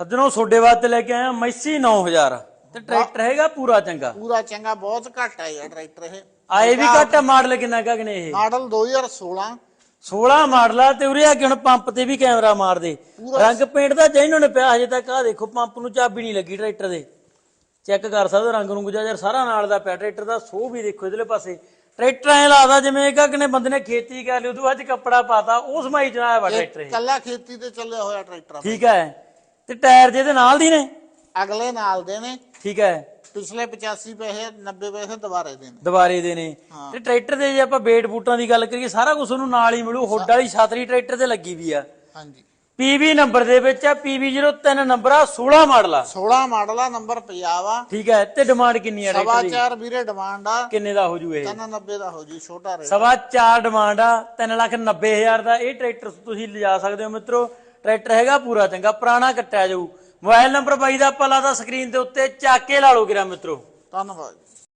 ਸੱਜਣੋ ਸੋਡੇ ਵਾਸਤੇ ਲੈ ਕੇ ਆਇਆ ਮੈਸੀ 9000 ਤੇ ਟਰੈਕਟਰ ਹੈਗਾ ਪੂਰਾ ਚੰਗਾ? ਪੂਰਾ ਚੰਗਾ ਬਹੁਤ ਘੱਟ ਯਾਰ ਟਰੈਕਟਰ ਇਹ। ਆਏ ਵੀ ਘੱਟ ਮਾਡਲ ਕਿੰਨਾ ਕਗਨੇ ਇਹ? ਮਾਡਲ 2016 16 ਮਾਡਲ ਆ ਤੇ ਉਰੇ ਆ ਕੇ ਹੁਣ ਪੰਪ ਤੇ ਵੀ ਕੈਮਰਾ ਮਾਰ ਦੇ ਰੰਗ ਪੇਂਟ ਦਾ ਜੈਨੂਨ ਪਿਆ ਹਜੇ ਤੱਕ ਆ ਦੇਖੋ ਪੰਪ ਨੂੰ ਚਾਬੀ ਨਹੀਂ ਲੱਗੀ ਟਰੈਕਟਰ ਦੇ। ਚੈੱਕ ਕਰ ਸਕਦੇ ਰੰਗ ਨੂੰ ਗੁਜਾ ਯਾਰ ਸਾਰਾ ਨਾਲ ਦਾ ਪਿਆ ਟਰੈਕਟਰ ਦਾ ਸੋ ਵੀ ਦੇਖੋ ਇਧਰਲੇ ਪਾਸੇ। ਟਰੈਕਟਰ ਐ ਲੱਗਦਾ ਜਿਵੇਂ ਇੱਕ ਅਗਨੇ ਬੰਦੇ ਨੇ ਖੇਤੀ ਕਰ ਲਈ ਉਦੋਂ ਅੱਜ ਕੱਪੜਾ ਪਾਤਾ ਉਸ ਮਾਈ ਚਲਾਇਆ ਵਾ ਟਰੈਕਟਰ ਇਹ। ਕੱਲਾ ਖੇਤੀ ਤੇ ਚੱਲਿਆ ਹੋਇਆ ਟਰੈਕਟਰ ਆ। ਠੀਕ ਹੈ। ਤੇ ਟਾਇਰ ਜਿਹਦੇ ਨਾਲ ਦੀ ਨੇ? ਅਗਲੇ ਨਾਲ ਦੇ ਨੇ। ਠੀਕ ਹੈ। ਪਿਛਲੇ 85 ਪੈਸੇ 90 ਪੈਸੇ ਦੁਬਾਰੇ ਦੇ ਨੇ। ਦੁਬਾਰੇ ਦੇ ਨੇ। ਤੇ ਟਰੈਕਟਰ ਦੇ ਜੇ ਆਪਾਂ ਬੇਟ ਬੂਟਾਂ ਦੀ ਗੱਲ ਕਰੀਏ ਸਾਰਾ ਕੁਝ ਉਹਨੂੰ ਨਾਲ ਹੀ ਮਿਲੂ। ਹੁੱਡ ਵਾਲੀ ਛਾਤਰੀ ਟਰੈਕਟਰ ਤੇ ਲੱਗੀ ਵੀ ਆ। ਹਾਂਜੀ। ਪੀਵੀ ਨੰਬਰ ਦੇ ਵਿੱਚ ਆ। PV03 ਨੰਬਰ ਆ 16 ਮਾਡਲ ਆ। 16 ਮਾਡਲ ਆ ਨੰਬਰ ਪੰਜਾਬ ਆ ਠੀਕ ਹੈ ਤੇ ਡਿਮਾਂਡ ਕਿੰਨੀ ਆ ਸਵਾ ਟਰੈਕਟਰ ਦੀ? ਚਾਰ ਵੀਰੇ ਡਿਮਾਂਡ ਆ। ਕਿੰਨੇ ਦਾ ਹੋ ਜੂ ਇਹ? 390 ਦਾ ਹੋ ਜੀ ਛੋਟਾ ਰੇਟ। ਸਵਾ ਚਾਰ ਡਿਮਾਂਡ ਆ 390000 ਦਾ। ਇਹ ਟਰੈਕਟਰ ਤੁਸੀਂ ਲਿਜਾ ਸਕਦੇ ਹੋ ਮਿੱਤਰੋ। ਟਰੈਕਟਰ ਹੈਗਾ ਪੂਰਾ ਚੰਗਾ, ਪੁਰਾਣਾ ਕੱਟਿਆ ਜਾਊ। ਮੋਬਾਈਲ ਨੰਬਰ ਬਾਈ ਦਾ ਆਪਾਂ ਲਾਦਾ ਸਕਰੀਨ ਦੇ ਉੱਤੇ, ਚੱਕ ਕੇ ਲਾ ਲਓ ਕਿਰਾ ਮਿੱਤਰੋ। ਧੰਨਵਾਦ।